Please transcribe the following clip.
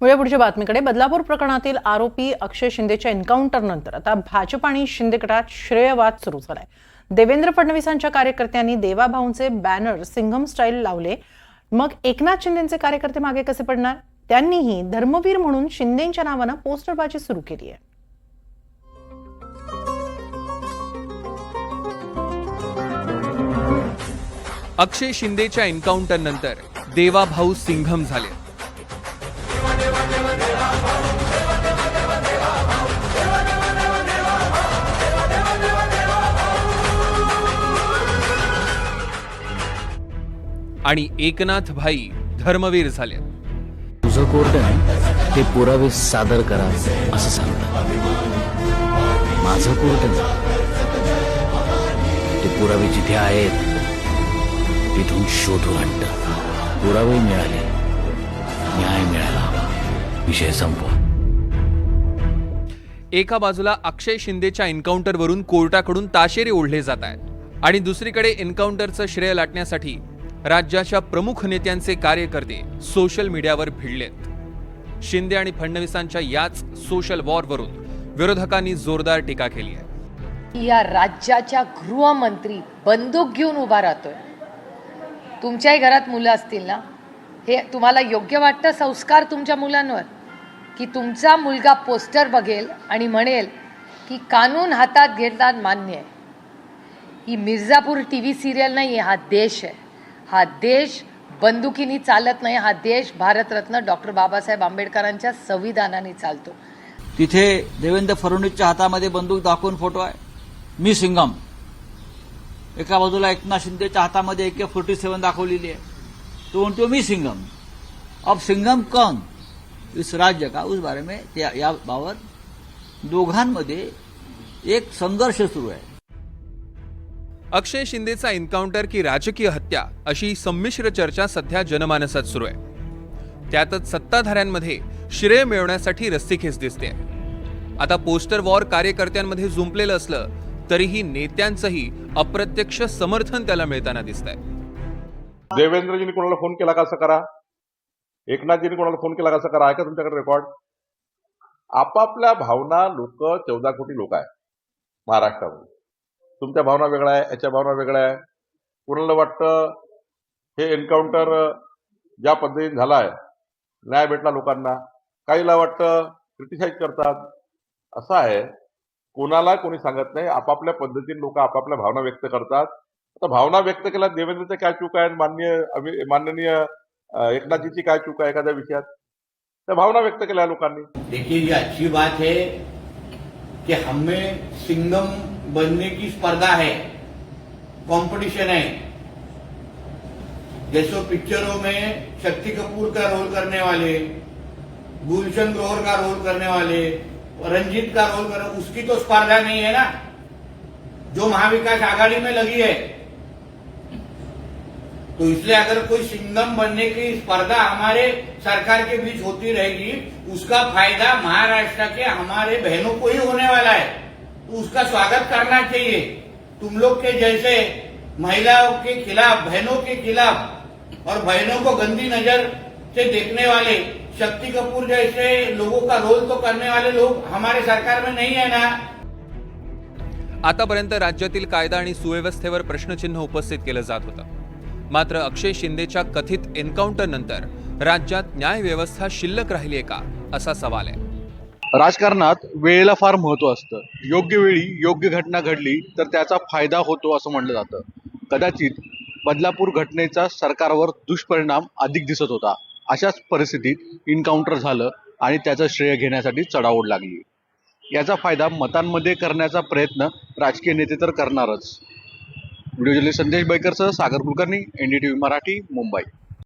वळूया पुढच्या बातमीकडे बदलापूर प्रकरणातील आरोपी अक्षय शिंदेच्या एन्काउंटरनंतर आता भाजप आणि शिंदे गटात श्रेयवाद सुरू झालाय. देवेंद्र फडणवीसांच्या कार्यकर्त्यांनी देवाभाऊंचे बॅनर सिंघम स्टाईल लावले. मग एकनाथ शिंदेचे कार्यकर्ते मागे कसे पडणार? त्यांनीही धर्मवीर म्हणून शिंदेच्या नावानं पोस्टरबाजी सुरू केली आहे. अक्षय शिंदेच्या एन्काउंटर नंतर देवाभाऊ सिंघम झाले. आणि एकनाथ भाई धर्मवीर झाले. तुझं कोर्ट आहे ते पुरावे सादर करा असं सांगतात. माझं कोर्ट ते पुरावे जिथे आहेत तिथून शोधून आणतं. पुरावे मिळाले न्याय मिळाला विषय संपवा. एका बाजूला अक्षय शिंदेच्या एन्काउंटरवरून कोर्टाकडून ताशेरे ओढले जात आहेत. आणि दुसरीकडे एन्काउंटरचं श्रेय लाटण्यासाठी राज्याच्या प्रमुख नेत्यांचे कार्यकर्ते सोशल मीडियावर भिडलेत. शिंदे आणि फडणवीसांच्या याच सोशल वॉरवरून विरोधकांनी जोरदार टीका केली आहे. की या राज्याच्या गृहमंत्री बंदूक घेऊन उभा राहतोय. तुमच्याही घरात मुलं असतील ना? हे तुम्हाला योग्य वाटतं? संस्कार तुमच्या मुलांवर? की तुमचा मुलगा पोस्टर बघेल आणि म्हणेल की कानून हातात घेतात मान्य आहे. ही मिर्झापूर टी व्ही सिरियल नाही आहे हा देश आहे. हा देश बंदुकीनी चालत नाही हा देश भारतरत्न डॉक्टर बाबासाहेब आंबेडकरांच्या संविधानाने चालतो. तिथे देवेंद्र फडणवीसच्या हातामध्ये बंदूक दाखवून फोटो आहे. मी सिंगम एका बाजूला एकनाथ शिंदेच्या हातामध्ये एके फोर्टी सेवन दाखवलेली आहे. तो म्हणतो मी सिंगम अब सिंगम कौन? इस राज्य का? उस बारे में त्या या बाबत दोघांमध्ये एक संघर्ष सुरू आहे. अक्षय शिंदेचा एन्काउंटर की राजकीय हत्या अशी संमिश्र चर्चा सध्या जनमानसात सुरू आहे. त्यातच सत्ताधाऱ्यांमध्ये श्रेय मिळवण्यासाठी रस्सीखेच दिसते. आता पोस्टर वॉर कार्यकर्त्यांमध्ये जुंपलेलं असलं तरीही नेत्यांचंही अप्रत्यक्ष समर्थन त्याला मिळताना दिसतंय. देवेंद्रजींनी कोणाला फोन केला का असं करा? एकनाथजींनी कोणाला फोन केला का असं करा? ऐका का तुमच्याकडे रेकॉर्ड आपापल्या भावना लोक चौदा कोटी लोक आहे महाराष्ट्रामध्ये. तुमच्या भावना वेगळ्या आहे याच्या भावना वेगळ्या आहे. कुणाला वाटतं हे एन्काउंटर ज्या पद्धतीने झाला आहे न्याय भेटला लोकांना काहीला वाटतं क्रिटिसाईज करतात असं आहे. कोणाला कोणी सांगत नाही आपापल्या पद्धतीने लोक आपापल्या भावना व्यक्त करतात. आता भावना व्यक्त केल्या देवेंद्रचं काय चूक आहे माननीय माननीय एकनाथजीची काय चूक आहे एखाद्या विषयात? त्या भावना व्यक्त केल्या लोकांनी. देखिए अच्छी बात है कि हमें सिंगम बनने की स्पर्धा है कंपटीशन है। जैसे पिक्चरों में शक्ति कपूर का रोल करने वाले, गुलशन ग्रोहर का रोल करने वाले, रंजीत का रोल करने उसकी तो स्पर्धा नहीं है ना। जो महाविकास आघाड़ी में लगी है तो इसलिए अगर कोई सिंगम बनने की स्पर्धा हमारे सरकार के बीच होती रहेगी उसका फायदा महाराष्ट्र के हमारे बहनों को ही होने वाला है। तो उसका स्वागत करना चाहिए। तुम लोग के जैसे महिलाओं के खिलाफ बहनों के खिलाफ और बहनों को गंदी नजर से देखने वाले शक्ति कपूर जैसे लोगों का रोल तो करने वाले लोग हमारे सरकार में नहीं है ना? आतापर्यंत राज्यातील कायदा आणि सुव्यवस्थेवर प्रश्नचिन्ह उपस्थित केलं जात होतं. मात्र अक्षय शिंदेच्या कथित एन्काउंटरनंतर राज्यात न्याय व्यवस्था शिल्लक राहिली आहे का असा सवाल आहे. राजकारणात वेळेला फार महत्त्व असतं. योग्य वेळी योग्य घटना घडली तर त्याचा फायदा होतो असं म्हटलं जातं. कदाचित बदलापूर घटनेचा सरकारवर दुष्परिणाम अधिक दिसत होता. अशाच परिस्थितीत इन्काउंटर झालं आणि त्याचं श्रेय घेण्यासाठी चढाओढ लागली. याचा फायदा मतांमध्ये करण्याचा प्रयत्न राजकीय नेते तर करणारच. व्हिडिओ जर्नलिस्ट संदेश बैकरसह सागर कुलकर्णी एनडीटीव्ही मराठी मुंबई.